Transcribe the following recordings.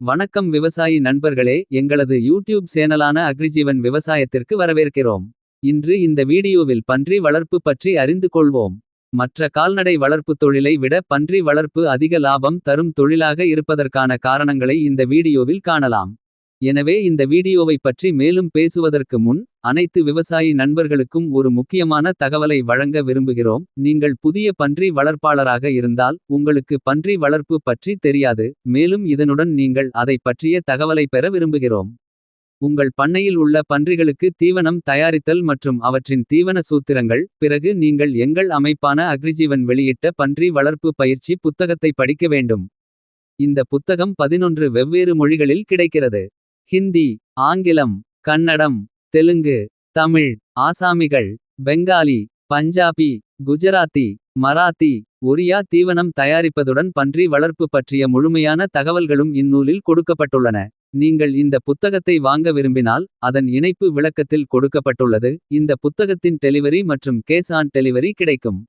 வணக்கம் விவசாயி நண்பர்களே எங்களது யூடியூப் சேனலான அக்ரிஜீவன் விவசாயத்திற்கு வரவேற்கிறோம். இன்று இந்த வீடியோவில் பன்றி வளர்ப்பு பற்றி அறிந்து கொள்வோம். மற்ற கால்நடை வளர்ப்புத் தொழிலை விட பன்றி வளர்ப்பு அதிக லாபம் தரும் தொழிலாக இருப்பதற்கான காரணங்களை இந்த வீடியோவில் காணலாம். எனவே இந்த வீடியோவைப் பற்றி மேலும் பேசுவதற்கு முன். அனைத்து விவசாயி நண்பர்களுக்கும் ஒரு முக்கியமான தகவலை வழங்க விரும்புகிறோம். நீங்கள் புதிய பன்றி வளர்ப்பாளராக இருந்தால். உங்களுக்கு பன்றி வளர்ப்பு பற்றி தெரியாது. மேலும் இதனுடன் நீங்கள் அதைப் பற்றிய தகவலை பெற விரும்புகிறோம். உங்கள் பண்ணையில் உள்ள பன்றிகளுக்கு தீவனம் தயாரித்தல் மற்றும் அவற்றின் தீவன சூத்திரங்கள். பிறகு நீங்கள் எங்கள் அமைப்பான அக்ரிஜீவன் வெளியிட்ட பன்றி வளர்ப்பு பயிற்சி புத்தகத்தை படிக்க வேண்டும். இந்த புத்தகம் 11 வெவ்வேறு மொழிகளில் கிடைக்கிறது. ஹிந்தி ஆங்கிலம் கன்னடம் தெலுங்கு தமிழ் ஆசாமிகள் பெங்காலி பஞ்சாபி குஜராத்தி மராத்தி ஒரியா தீவனம் தயாரிப்பதுடன் பன்றி வளர்ப்பு பற்றிய முழுமையான தகவல்களும் இந்நூலில் கொடுக்கப்பட்டுள்ளன. நீங்கள் இந்த புத்தகத்தை வாங்க விரும்பினால். அதன் இணைப்பு விளக்கத்தில் கொடுக்கப்பட்டுள்ளது. இந்த புத்தகத்தின் டெலிவரி மற்றும் கேஸ் ஆன் டெலிவரி கிடைக்கும்.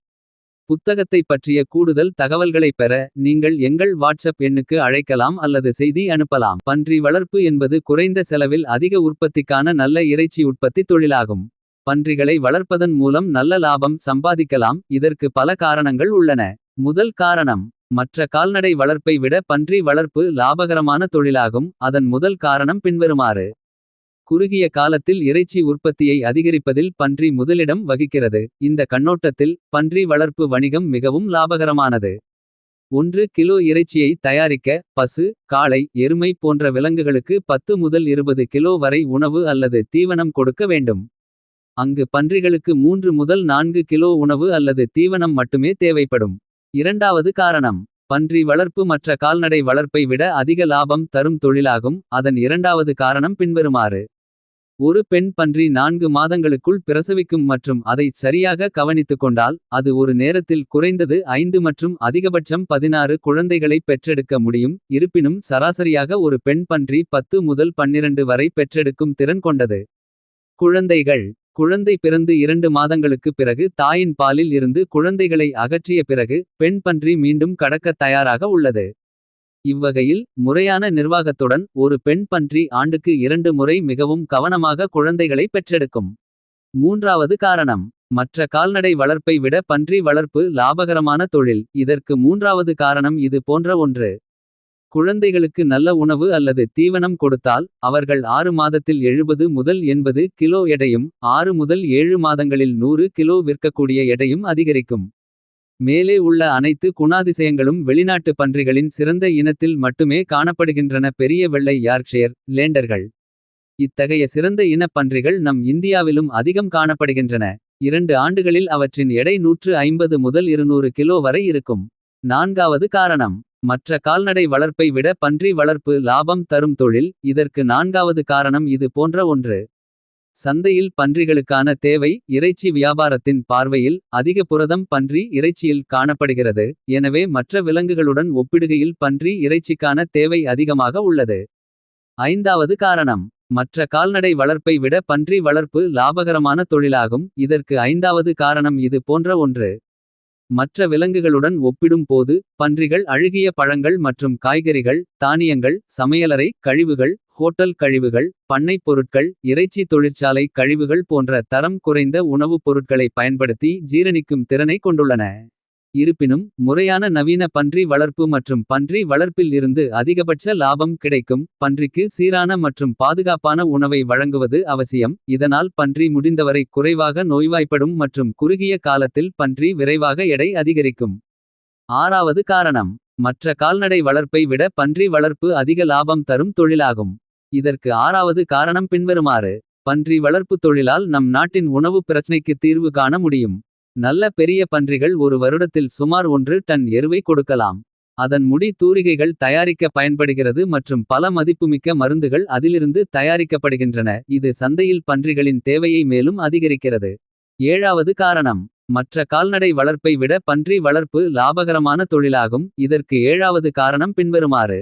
புத்தகத்தைப் பற்றிய கூடுதல் தகவல்களைப் பெற. நீங்கள் எங்கள் வாட்ஸ்அப் எண்ணுக்கு அழைக்கலாம் அல்லது செய்தி அனுப்பலாம். பன்றி வளர்ப்பு என்பது குறைந்த செலவில் அதிக உற்பத்திக்கான நல்ல இறைச்சி உற்பத்தி தொழிலாகும். பன்றிகளை வளர்ப்பதன் மூலம் நல்ல லாபம் சம்பாதிக்கலாம். இதற்கு பல காரணங்கள் உள்ளன. முதல் காரணம் மற்ற கால்நடை வளர்ப்பை விட பன்றி வளர்ப்பு லாபகரமான தொழிலாகும். அதன் முதல் காரணம் பின்வருமாறு. குறுகிய காலத்தில் இறைச்சி உற்பத்தியை அதிகரிப்பதில் பன்றி முதலிடம் வகிக்கிறது. இந்த கண்ணோட்டத்தில் பன்றி வளர்ப்பு வணிகம் மிகவும் லாபகரமானது. ஒன்று கிலோ இறைச்சியை தயாரிக்க பசு காளை எருமை போன்ற விலங்குகளுக்கு 10 முதல் 20 கிலோ வரை உணவு அல்லது தீவனம் கொடுக்க வேண்டும். அங்கு பன்றிகளுக்கு மூன்று முதல் நான்கு கிலோ உணவு அல்லது தீவனம் மட்டுமே தேவைப்படும். இரண்டாவது காரணம் பன்றி வளர்ப்பு மற்ற கால்நடை வளர்ப்பை விட அதிக லாபம் தரும் தொழிலாகும். அதன் இரண்டாவது காரணம் பின்வருமாறு. ஒரு பெண் பன்றி நான்கு மாதங்களுக்குள் பிரசவிக்கும் மற்றும் அதை சரியாக கவனித்துக் கொண்டால். அது ஒரு நேரத்தில் குறைந்தது ஐந்து மற்றும் அதிகபட்சம் 16 குழந்தைகளை பெற்றெடுக்க முடியும். இருப்பினும் சராசரியாக ஒரு பெண் பன்றி 10 முதல் 12 வரை பெற்றெடுக்கும் திறன் கொண்டது. குழந்தைகள் குழந்தை பிறந்து இரண்டு மாதங்களுக்குப் பிறகு தாயின் பாலில் இருந்து குழந்தைகளை அகற்றிய பிறகு. பெண் பன்றி மீண்டும் கடக்கத் தயாராக உள்ளது. இவ்வகையில் முறையான நிர்வாகத்துடன் ஒரு பெண் பன்றி ஆண்டுக்கு இரண்டு முறை மிகவும் கவனமாக குழந்தைகளை பெற்றெடுக்கும். மூன்றாவது காரணம் மற்ற கால்நடை வளர்ப்பை விட பன்றி வளர்ப்பு லாபகரமான தொழில். இதற்கு மூன்றாவது காரணம் இது போன்ற ஒன்று. குழந்தைகளுக்கு நல்ல உணவு அல்லது தீவனம் கொடுத்தால். அவர்கள் ஆறு மாதத்தில் 70 முதல் 80 கிலோ எடையும். ஆறு முதல் ஏழு மாதங்களில் நூறு கிலோ விற்கக்கூடிய எடையும் அதிகரிக்கும். மேலே உள்ள அனைத்து குணாதிசயங்களும் வெளிநாட்டு பன்றிகளின் சிறந்த இனத்தில் மட்டுமே காணப்படுகின்றன. பெரிய வெள்ளை யார்க்ஷயர் லேண்டர்கள். இத்தகைய சிறந்த இனப் பன்றிகள் நம் இந்தியாவிலும் அதிகம் காணப்படுகின்றன. இரண்டு ஆண்டுகளில் அவற்றின் எடை 150 முதல் 200 கிலோ வரை இருக்கும். நான்காவது காரணம் மற்ற கால்நடை வளர்ப்பை விட பன்றி வளர்ப்பு லாபம் தரும் தொழில். இதற்கு நான்காவது காரணம் இது போன்ற ஒன்று. சந்தையில் பன்றிகளுக்கான தேவை இறைச்சி வியாபாரத்தின் பார்வையில். அதிக புரதம் பன்றி இறைச்சியில் காணப்படுகிறது. எனவே மற்ற விலங்குகளுடன் ஒப்பிடுகையில் பன்றி இறைச்சிக்கான தேவை அதிகமாக உள்ளது. ஐந்தாவது காரணம் மற்ற கால்நடை வளர்ப்பை விட பன்றி வளர்ப்பு லாபகரமான தொழிலாகும். இதற்கு ஐந்தாவது காரணம் இது போன்ற ஒன்று. மற்ற விலங்குகளுடன் ஒப்பிடும் போது பன்றிகள் அழுகிய பழங்கள் மற்றும் காய்கறிகள். தானியங்கள் சமையலறை கழிவுகள் ஹோட்டல் கழிவுகள். பண்ணைப் பொருட்கள் இறைச்சி தொழிற்சாலை கழிவுகள் போன்ற தரம் குறைந்த உணவுப் பொருட்களை பயன்படுத்தி ஜீரணிக்கும் திறனை கொண்டுள்ளன. இருப்பினும் முறையான நவீன பன்றி வளர்ப்பு மற்றும் பன்றி வளர்ப்பில் இருந்து அதிகபட்ச லாபம் கிடைக்கும். பன்றிக்கு சீரான மற்றும் பாதுகாப்பான உணவை வழங்குவது அவசியம். இதனால் பன்றி முடிந்தவரை குறைவாக நோய்வாய்ப்படும் மற்றும் குறுகிய காலத்தில் பன்றி விரைவாக எடை அதிகரிக்கும். ஆறாவது காரணம் மற்ற கால்நடை வளர்ப்பை விட பன்றி வளர்ப்பு அதிக லாபம் தரும் தொழிலாகும். இதற்கு ஆறாவது காரணம் பின்வருமாறு. பன்றி வளர்ப்பு தொழிலால் நம் நாட்டின் உணவு பிரச்சினைக்கு தீர்வு காண முடியும். நல்ல பெரிய பன்றிகள் ஒரு வருடத்தில் சுமார் ஒன்று டன் எருவை கொடுக்கலாம். அதன் முடி தூரிகைகள் தயாரிக்க பயன்படுகிறது மற்றும் பல மதிப்புமிக்க மருந்துகள் அதிலிருந்து தயாரிக்கப்படுகின்றன. இது சந்தையில் பன்றிகளின் தேவையை மேலும் அதிகரிக்கிறது. ஏழாவது காரணம் மற்ற கால்நடை வளர்ப்பை விட பன்றி வளர்ப்பு லாபகரமான தொழிலாகும். இதற்கு ஏழாவது காரணம் பின்வருமாறு.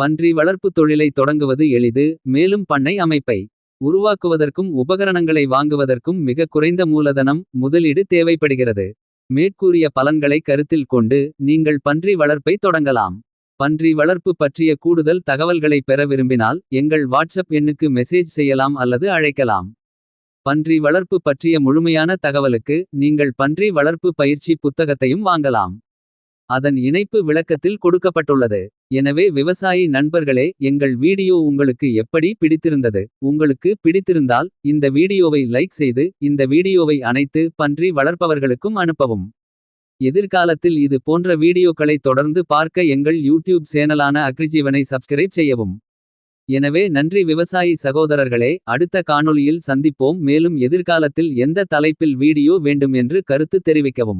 பன்றி வளர்ப்பு தொழிலை தொடங்குவது எளிது மேலும் பண்ணை அமைப்பை. உருவாக்குவதற்கும் உபகரணங்களை வாங்குவதற்கும் மிக குறைந்த மூலதனம். முதலீடு தேவைப்படுகிறது. மேற்கூறிய பலன்களை கருத்தில் கொண்டு நீங்கள் பன்றி வளர்ப்பை தொடங்கலாம். பன்றி வளர்ப்பு பற்றிய கூடுதல் தகவல்களை பெற விரும்பினால் எங்கள் வாட்ஸ்அப் எண்ணுக்கு மெசேஜ் செய்யலாம் அல்லது அழைக்கலாம். பன்றி வளர்ப்பு பற்றிய முழுமையான தகவலுக்கு நீங்கள் பன்றி வளர்ப்பு பயிற்சி புத்தகத்தையும் வாங்கலாம். அதன் இணைப்பு விளக்கத்தில் கொடுக்கப்பட்டுள்ளது. எனவே விவசாயி நண்பர்களே எங்கள் வீடியோ உங்களுக்கு எப்படி பிடித்திருந்தது. உங்களுக்கு பிடித்திருந்தால் இந்த வீடியோவை லைக் செய்து இந்த வீடியோவை அனைத்து பன்றி வளர்ப்பவர்களுக்கும் அனுப்பவும். எதிர்காலத்தில் இது போன்ற வீடியோக்களை தொடர்ந்து பார்க்க எங்கள் யூடியூப் சேனலான அக்ரிஜீவனை சப்ஸ்கிரைப் செய்யவும். எனவே நன்றி விவசாயி சகோதரர்களே அடுத்த காணொளியில் சந்திப்போம் மேலும் எதிர்காலத்தில் எந்த தலைப்பில் வீடியோ வேண்டும் என்று கருத்து தெரிவிக்கவும்.